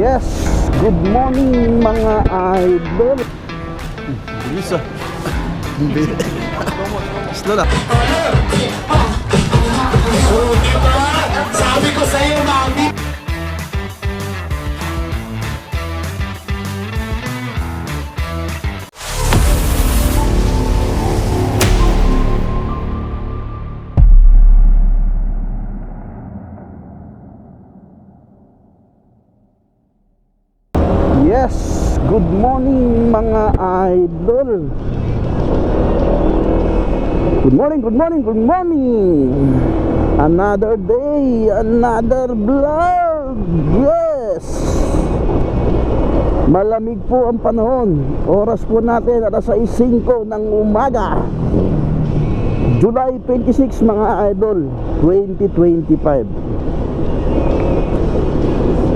Yes, good morning mga idol. Bilis ah. Slow na. Sabi ko sa'yo, mami! Good morning mga idol. Good morning, good morning, good morning. Another day, another vlog. Yes. Malamig po ang panahon. Oras po natin alas 6.05 ng umaga. July 26 mga idol, 2025.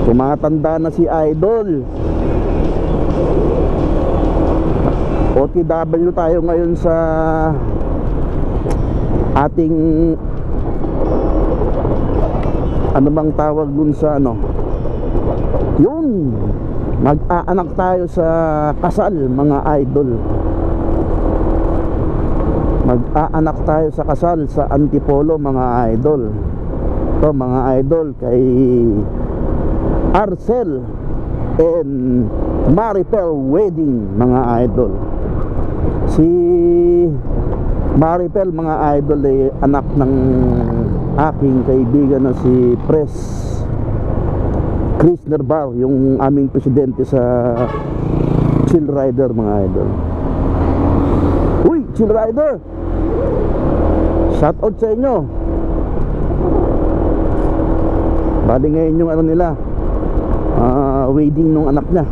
Tumatanda na si Idol. OTW tayo ngayon sa ating ano bang tawag dun sa ano? Yun! Mag-aanak tayo sa kasal mga idol. Mag-aanak tayo sa kasal sa Antipolo mga idol. To mga idol kay Arcel and Maripel wedding mga idol si Maripel mga idol ay anak ng aking kaibigan na si Pres Chris Nerbar yung aming presidente sa Chill Rider mga idol. Uy, Chill Rider! Shout out sa inyo. Bali ngayon yung ano nila ah, wedding nung anak niya.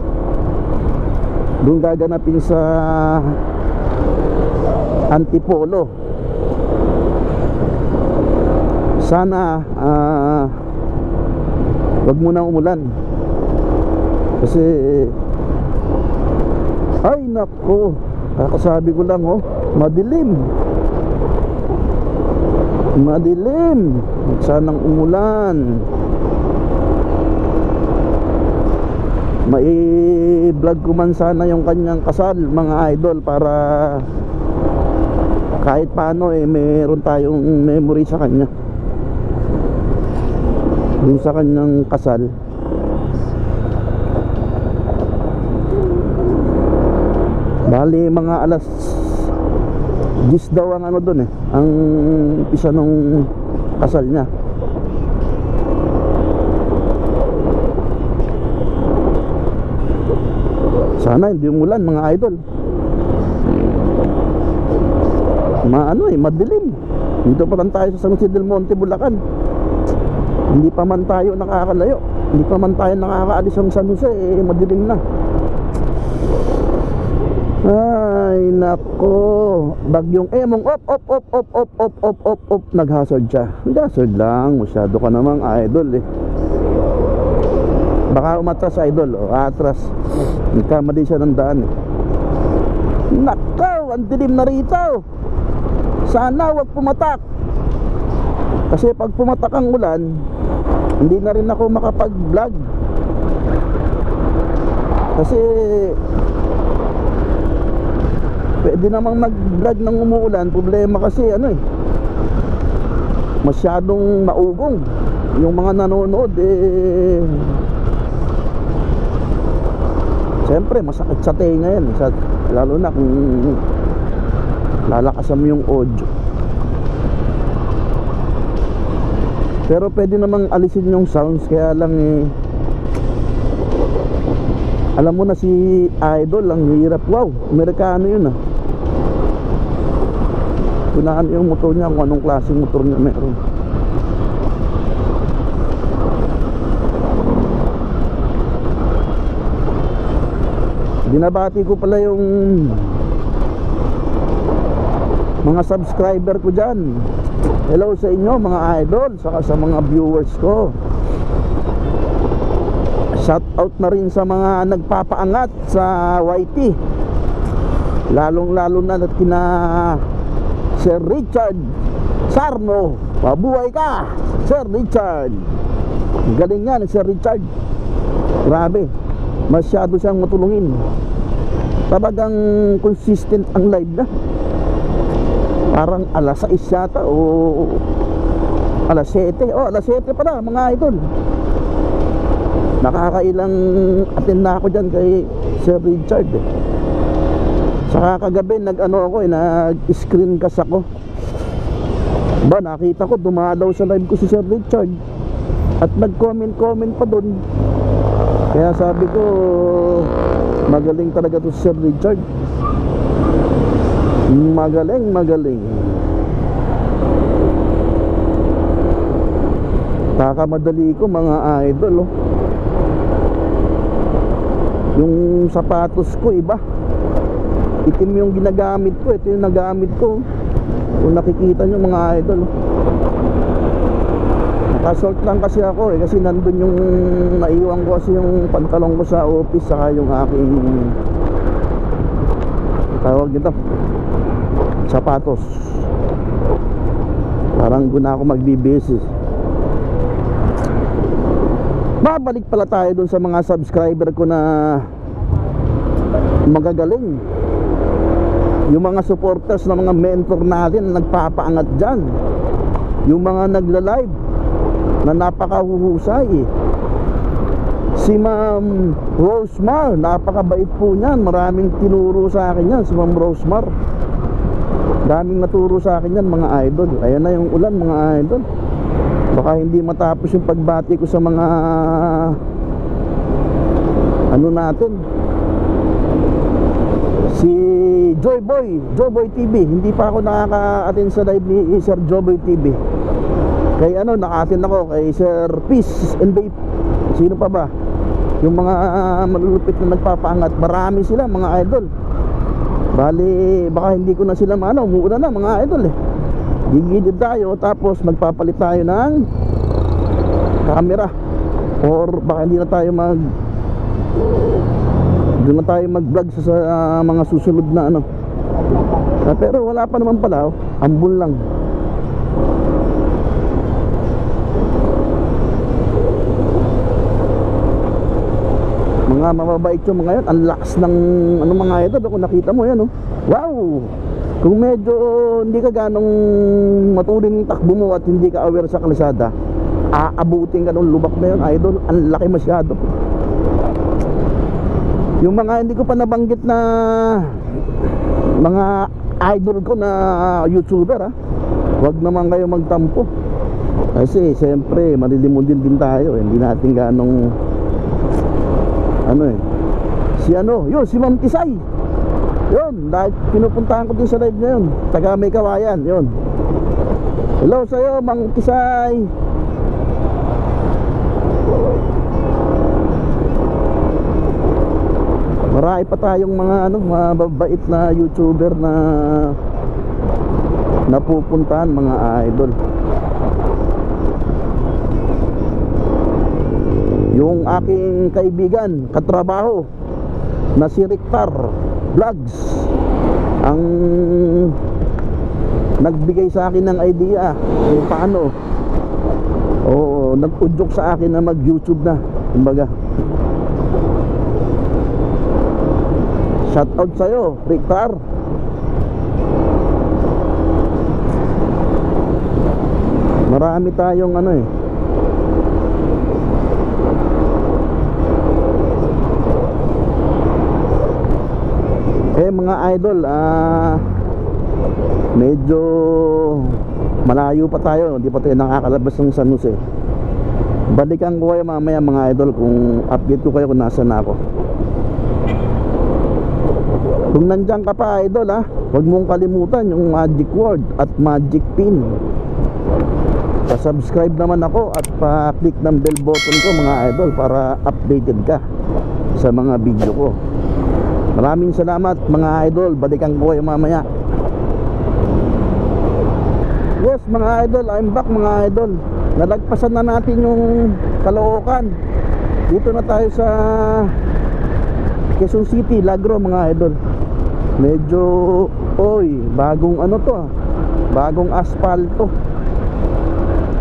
Doon gaganapin sa Antipolo. Sana ah, wag muna umulan. Kasi ay nako. Kakasabi ko lang oh madilim. Madilim. Sanang umulan. Mai-vlog ko man sana yung kanyang kasal mga idol para kahit paano eh meron tayong memory sa kanya. Dun sa kanyang kasal. Bali mga alas 10 daw ang ano dun eh ang isa nung kasal niya. Sana hindi umulan mga idol. Maano eh, madilim. Dito pa lang tayo sa San Jose Monte, Bulacan. Hindi pa man tayo nakakalayo. Hindi pa man tayo nakakaalis ng San Jose, eh, madilim na. Ay, nako. Bagyong emong op, op, op, op, op, op, op, op, op. Nag-hazard siya. Nag-hazard lang. Masyado ka namang idol eh. Baka umatras idol o atras. Nagkamali siya ng daan eh. Nakaw, ang dilim na rito. Sana wag pumatak. Kasi pag pumatak ang ulan, hindi na rin ako makapag-vlog. Kasi pwede namang mag-vlog ng umuulan. Problema kasi ano eh. Masyadong maugong. Yung mga nanonood eh Siyempre, masakit sa tenga yan. Sa, lalo na kung lalakasan mo yung audio. Pero pwede namang alisin yung sounds. Kaya lang eh, alam mo na si Idol, ang hirap. Wow, Amerikano yun ah. Tunaan yung motor niya, kung anong klaseng motor niya meron. Binabati ko pala yung mga subscriber ko dyan. Hello sa inyo mga idol, saka sa mga viewers ko. Shout out na rin sa mga nagpapaangat sa YT. Lalong lalo na at kina Sir Richard Sarno. Mabuhay ka, Sir Richard. Galing nga Sir Richard. Grabe. Masyado siyang matulungin. Talagang consistent ang live na. Parang alas 6 yata o alas 7. Oh, alas 7 pala mga idol. Nakakailang attend na ako dyan kay Sir Richard eh. Saka kagabi nag-ano ako eh, nag-screen cast ako. Ba, nakita ko dumalaw sa live ko si Sir Richard. At nag-comment-comment pa doon. Kaya sabi ko, magaling talaga to si Sir Richard. Magaling, magaling. Kakamadali ko mga idol oh. Yung sapatos ko iba. Itim yung ginagamit ko, ito yung nagamit ko. Kung nakikita nyo mga idol oh. Nakasort lang kasi ako eh kasi nandun yung naiwan ko kasi yung pantalong ko sa office saka yung aking tawag nito sapatos parang guna ako magbibisis babalik pala tayo dun sa mga subscriber ko na magagaling yung mga supporters na mga mentor natin na nagpapaangat dyan yung mga nagla-live na napakahuhusay eh. Si Ma'am Rosemar, napakabait po niyan. Maraming tinuro sa akin yan, si Ma'am Rosemar. Daming naturo sa akin yan, mga idol. Ayan na yung ulan, mga idol. Baka hindi matapos yung pagbati ko sa mga ano natin. Si Joy Boy, Joy Boy TV. Hindi pa ako nakaka-attend sa live ni Sir Joy Boy TV. Kay ano, naka-attend ako kay Sir Peace and Babe. Sino pa ba? Yung mga ah, malulupit na nagpapaangat, marami sila mga idol. Bali, baka hindi ko na sila maano, umuuna na mga idol eh. Gigilid tayo tapos magpapalit tayo ng camera or baka hindi na tayo mag doon na tayo mag-vlog sa, sa ah, mga susunod na ano. Ah, pero wala pa naman pala, oh. ambon lang. Mga mababait yung mga yun. Ang lakas ng ano mga ito. Kung nakita mo yan oh. wow! Kung medyo hindi ka ganong matuling takbo mo at hindi ka aware sa kalsada aabutin ka ng lubak na yun idol. Ang laki masyado. Yung mga hindi ko pa nabanggit na mga idol ko na youtuber ha wag naman kayo magtampo. Kasi siyempre malilimundin din tayo. Hindi natin ganong ano eh? Si ano? Yun si Ma'am Tisay. Yun dahil pinupuntahan ko din sa live na yun. Taga may kawayan yun. Hello sa'yo Ma'am Tisay. Marami pa tayong mga ano mga babait na youtuber na napupuntahan mga idol yung aking kaibigan, katrabaho na si Rictar Vlogs ang nagbigay sa akin ng idea kung paano oo, nag-udyok sa akin na mag YouTube na kumbaga. Shout out sa'yo Rictar. Marami tayong ano eh mga idol, ah medyo malayo pa tayo, hindi pa tayo nakakalabas ng San Jose. Balikan ko kayo mamaya mga idol kung update ko kayo kung nasaan na ako. Kung nandyan ka pa idol ha, huwag mong kalimutan yung magic word at magic pin. Pa-subscribe naman ako at pa-click ng bell button ko mga idol para updated ka sa mga video ko. Maraming salamat mga idol. Balikan ko kayo mamaya. Yes mga idol, I'm back mga idol. Nalagpasan na natin yung Caloocan. Dito na tayo sa Quezon City, Lagro mga idol. Medyo oy, bagong ano to ah. Bagong asfalto.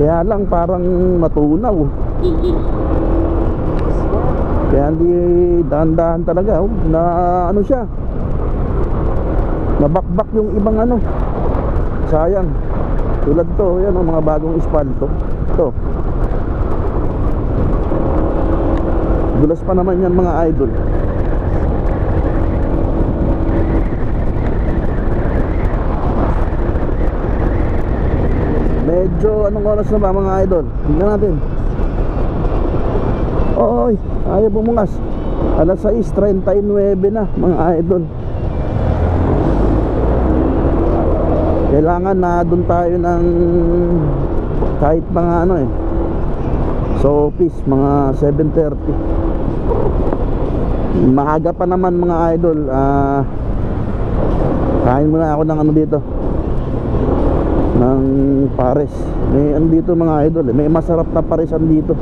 Kaya lang parang matunaw. Kaya hindi dahan-dahan talaga oh, na ano siya. Nabakbak yung ibang ano. Sayang. Tulad to, yan oh, mga bagong ispalto. To. Dulas pa naman yan mga idol. Medyo anong oras na ba mga idol? Tingnan natin. Oy, ayaw bumungas. Alas 6.39 na mga idol. Kailangan na doon tayo ng kahit mga ano eh. So office mga 7.30. Maaga pa naman mga idol. Ah kain muna ako ng ano dito ng pares may ano dito mga idol eh. may masarap na paresan dito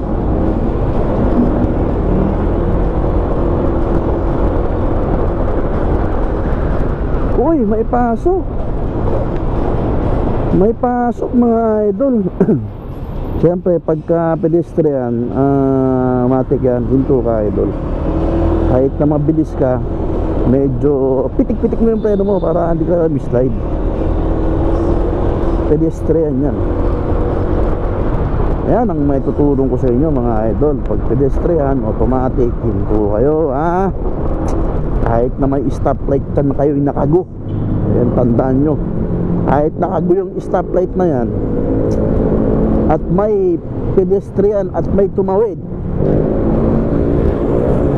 uy may pasok may pasok mga idol. Siyempre pagka pedestrian ah matik yan hinto ka idol. Kahit na mabilis ka medyo pitik-pitik mo yung preno mo para hindi ka mislide. Pedestrian yan. Ayan ang may tutulong ko sa inyo mga idol. Pag pedestrian, automatic Hinto kayo ha Kahit na may stoplight na kayo nakago Ayan tandaan nyo. Kahit nakago yung stoplight na yan At may pedestrian at may tumawid.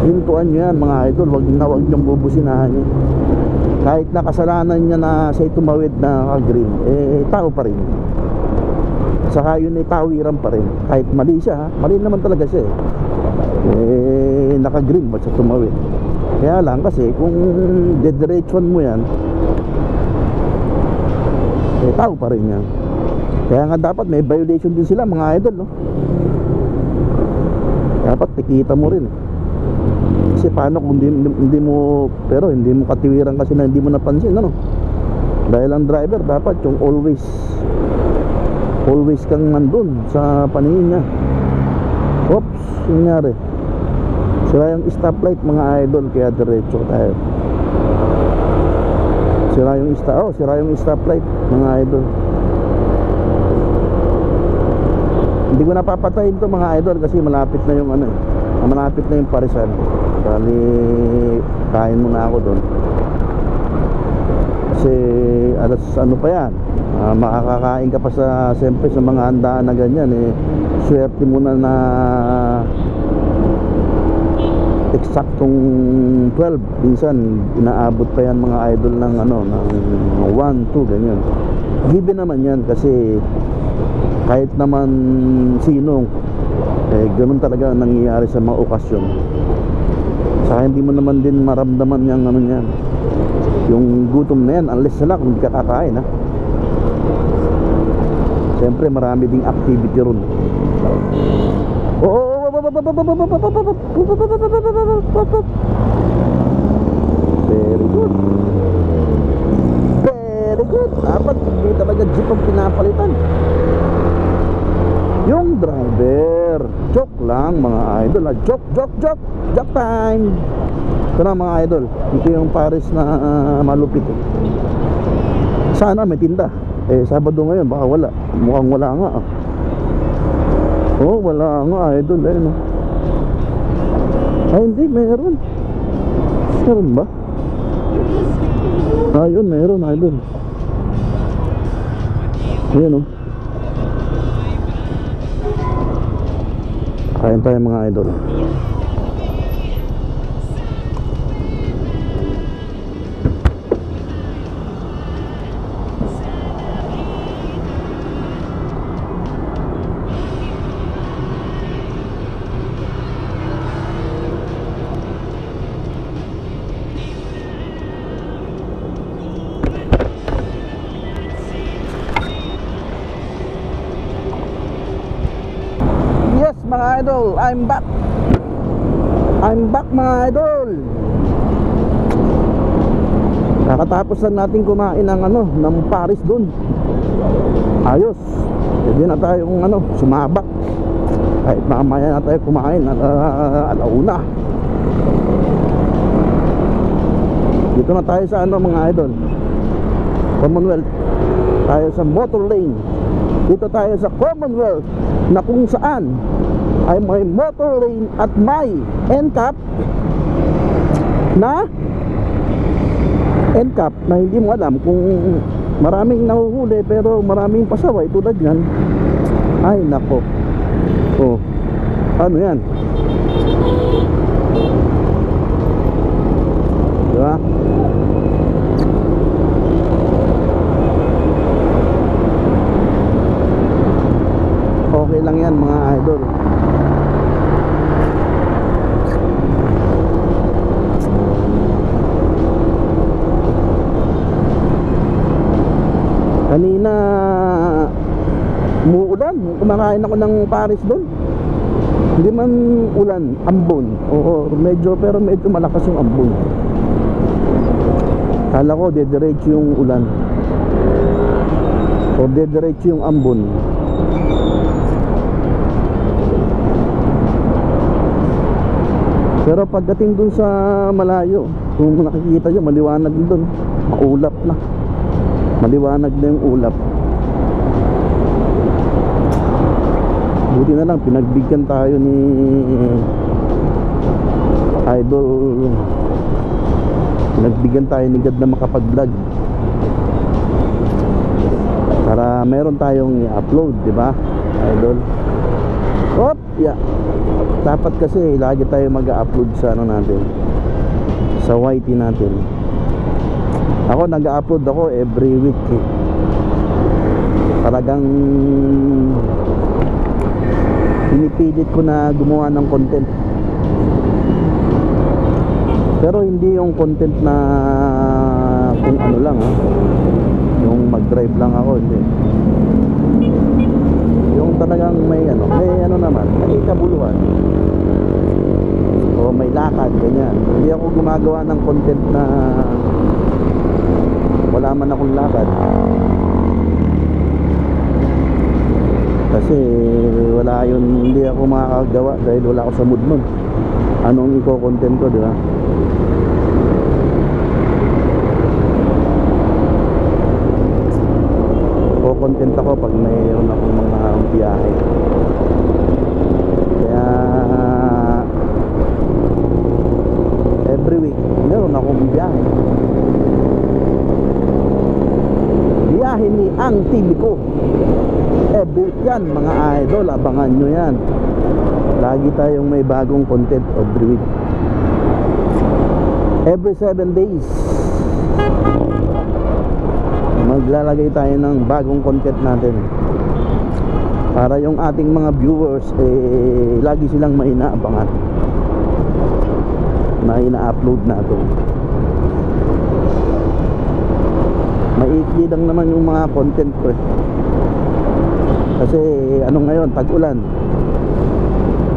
Hintuan nyo yan mga idol. Huwag na huwag nyo bubusinahan yan kahit nakasalanan niya na sa tumawid na green eh tao pa rin. Saka yun ay tawiran pa rin. Kahit mali siya ha? Mali naman talaga siya eh, eh naka green ba't siya tumawid? Kaya lang kasi kung dediretsuan mo yan eh tao pa rin yan. Kaya nga dapat may violation din sila mga idol no? Dapat tikita mo rin. Kasi paano kung hindi, hindi mo pero hindi mo katiwiran kasi na hindi mo napansin ano? Dahil ang driver dapat yung always always kang nandun sa paningin niya. Oops nangyari? Sira yung stoplight mga idol kaya diretso tayo sira yung stop oh sira yung stoplight mga idol. Hindi ko napapatayin to mga idol kasi malapit na yung ano eh. Malapit na yung parisan. Bali kain muna ako doon kasi alas ano pa yan ah, makakakain ka pa sa siyempre sa mga handaan na ganyan eh. Swerte mo na na eksaktong 12 minsan inaabot pa yan mga idol ng ano ng 1, 2 ganyan. Given naman yan kasi kahit naman sino eh ganun talaga ang nangyayari sa mga okasyon. Saka hindi mo naman din maramdaman yung ano yan yung gutom na yan unless lang kung hindi ka kakain ha? Siyempre marami ding activity ron. Oo very good. Very good. Dapat hindi talaga jeep ang pinapalitan. Yung driver. Joke lang mga idol ah. joke joke joke. Joke time. Ito na mga idol. Ito yung Paris na ah, malupit eh. sana may tinda. Eh Sabado ngayon baka wala. Mukhang wala nga ah. Oh wala nga idol eh no? Ay hindi meron. Meron ba? Ayun meron idol. Ayun oh. Kain tayo mga idol. idol, I'm back. I'm back mga idol. Kakatapos lang natin kumain ng ano, ng Paris doon Ayos. Pwede na tayong ano, sumabak. Kahit mamaya na tayo kumain at uh, alauna. Dito na tayo sa ano mga idol. Commonwealth. Tayo sa motor lane. Dito tayo sa Commonwealth Na kung saan ay may motor lane at may NCAP na NCAP na hindi mo alam kung maraming nahuhuli pero maraming pasaway tulad yan ay nako. Oh ano yan diba okay lang yan mga idol kanina muulan kumakain ako ng Paris doon. Hindi man ulan ambon. Oo medyo pero medyo malakas yung ambon. Kala ko dediretso yung ulan. O dediretso yung ambon. Pero pagdating dun sa malayo kung nakikita nyo maliwanag dun. Maulap na. Maliwanag na yung ulap buti na lang pinagbigyan tayo ni idol pinagbigyan tayo ni God na makapag vlog para meron tayong i-upload di ba idol Op, yeah. Dapat kasi lagi tayo mag-upload sa ano natin. Sa YT natin. Ako nag-upload ako every week eh. Talagang pinipilit ko na gumawa ng content. Pero hindi yung content na kung ano lang ha. Yung mag-drive lang ako, hindi. Yung talagang may ano, may ano naman, may kabuluhan. O may lakad, ganyan. Hindi ako gumagawa ng content na wala man akong lakad kasi wala yun hindi ako makakagawa dahil wala ako sa mood nun. Anong i-content ko di ba? Content ako pag mayroon akong mga biyahe. Kaya every week meron akong biyahe. Biyahe ni Ang ko week yan mga idol abangan nyo yan. Lagi tayong may bagong content every week. Every 7 days. Maglalagay tayo ng bagong content natin. Para yung ating mga viewers eh lagi silang may inaabangan. Na ina-upload natin maikli lang naman yung mga content ko eh. Kasi ano ngayon tag-ulan.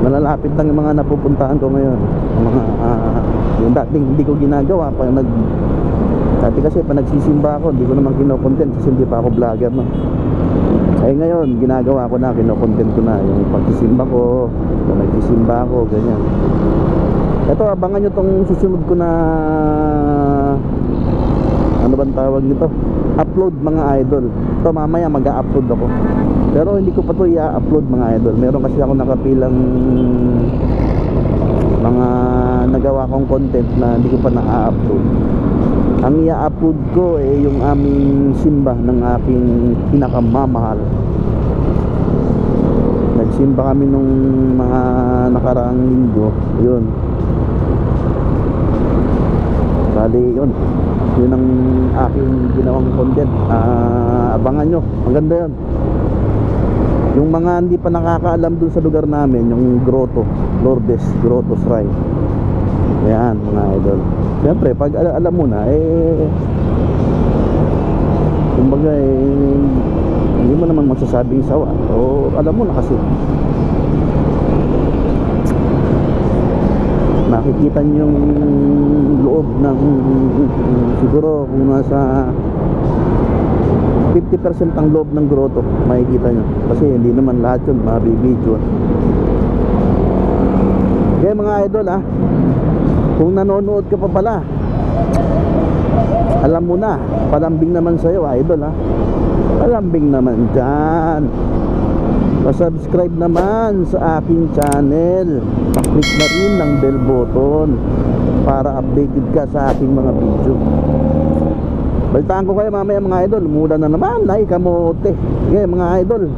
Malalapit lang yung mga napupuntahan ko ngayon. Mga ah, yung dating hindi ko ginagawa pag nag dati kasi pa nagsisimba ako hindi ko naman kinokontent kasi hindi pa ako vlogger no? Eh ngayon ginagawa ko na kinokontent ko na yung pagsisimba ko kung nagsisimba ako ganyan. Ito abangan nyo tong susunod ko na ano bang tawag nito? Upload mga idol. Ito mamaya mag-upload ako. Pero hindi ko pa to i-upload mga idol. Meron kasi ako nakapilang mga nagawa kong content na hindi ko pa na-upload ang i-upload ko eh yung aming simba ng aking pinakamamahal. Nagsimba kami nung mga nakaraang linggo. Yun. Bali yun yun ang aking ginawang content. Ah, abangan nyo. Ang ganda yun. Yung mga hindi pa nakakaalam dun sa lugar namin yung grotto Lourdes Grotto Shrine yan mga idol. Siyempre pag al- alam mo na eh kumbaga eh hindi mo naman masasabing sawa. O alam mo na kasi makikita niyo yung loob ng siguro kung nasa 50% ang loob ng grotto makikita nyo kasi hindi naman lahat yun mabibidyo kaya mga idol ah kung nanonood ka pa pala Alam mo na, palambing naman sa'yo, idol ha. Palambing naman dyan. Pa-subscribe naman sa aking channel. Pa-click na rin ng bell button para updated ka sa aking mga video. Balitaan ko kayo mamaya mga idol. Mura na naman. Ay, kamote. Okay, mga idol.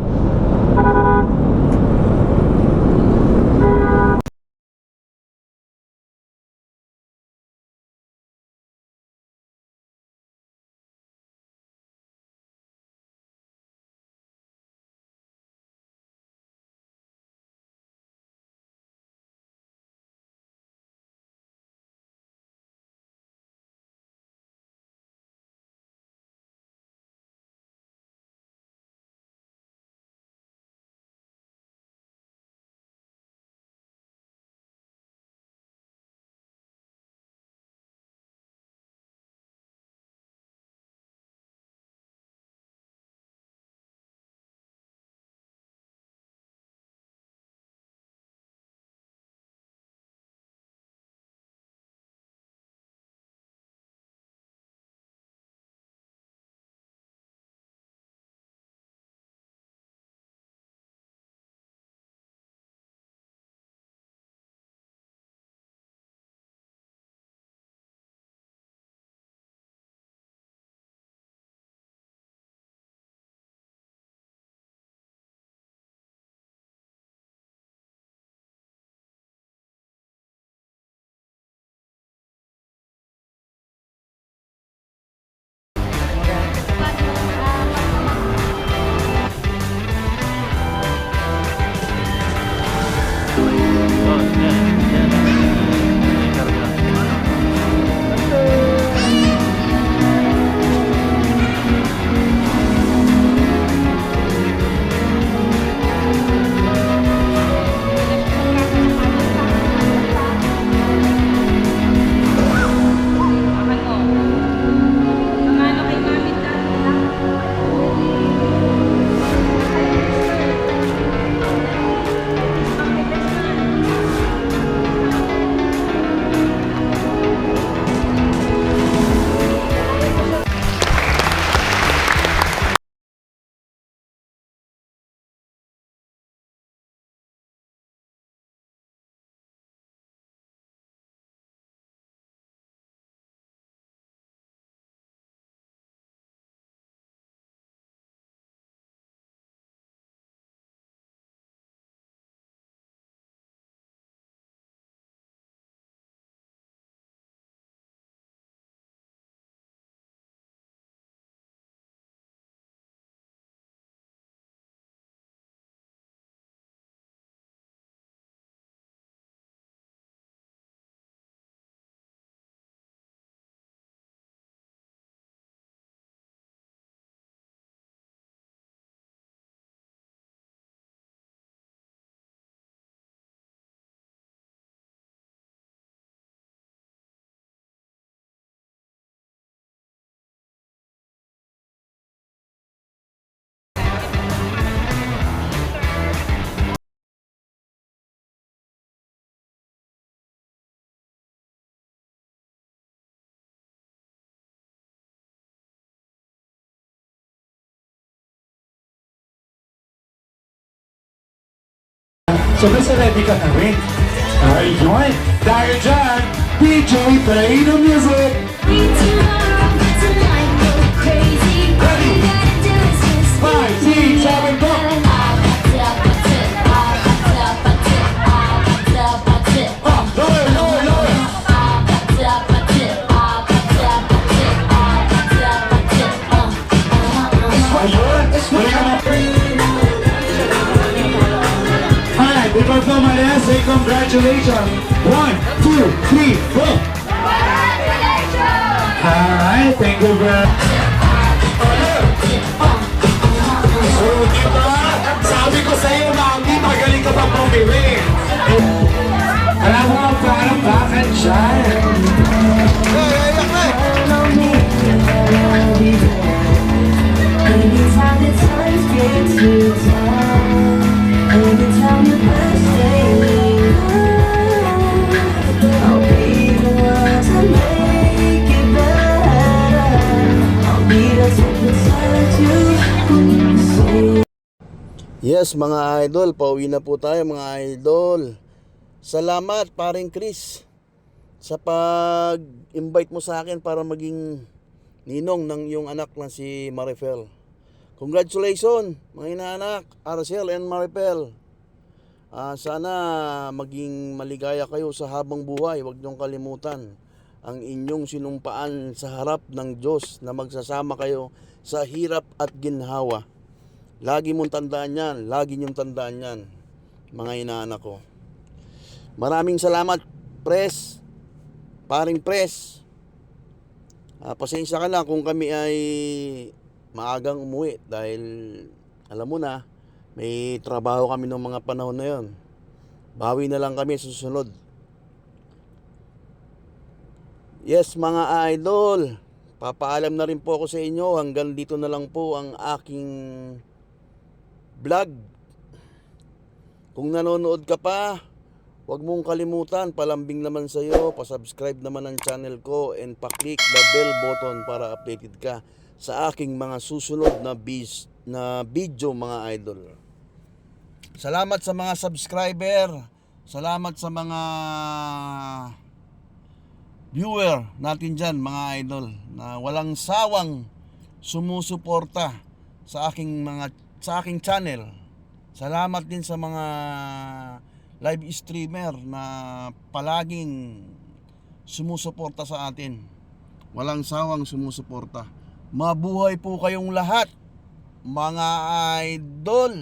Oh, yan, So basta ready ka na rin. Ayun! Dahil dyan, DJ play the music! Congratulations! One, two, three, go! Alright, thank you very So, di ba? Sabi ko sa'yo, Mami, magaling ka pa pumili. Alam mo, parang back and shine. Anytime the times get too tough, anytime the birthday Yes mga idol, pauwi na po tayo mga idol. Salamat paring Chris sa pag-invite mo sa akin para maging ninong ng yung anak na si Marifel. Congratulations mga inaanak, Arcel and Marifel. Uh, sana maging maligaya kayo sa habang buhay, huwag niyong kalimutan ang inyong sinumpaan sa harap ng Diyos na magsasama kayo sa hirap at ginhawa. Lagi mong tandaan yan. Lagi niyong tandaan yan. Mga inaanak ko. Maraming salamat, Pres. Paring Pres. Ah, pasensya ka na kung kami ay maagang umuwi dahil alam mo na, may trabaho kami ng mga panahon na yon. Bawi na lang kami susunod. Yes, mga idol. Papaalam na rin po ako sa inyo. Hanggang dito na lang po ang aking vlog. Kung nanonood ka pa, huwag mong kalimutan, palambing naman sa iyo, pa-subscribe naman ang channel ko and pa-click the bell button para updated ka sa aking mga susunod na bis na video mga idol. Salamat sa mga subscriber. Salamat sa mga viewer natin dyan mga idol na walang sawang sumusuporta sa aking mga sa aking channel. Salamat din sa mga live streamer na palaging sumusuporta sa atin. Walang sawang sumusuporta. Mabuhay po kayong lahat mga idol.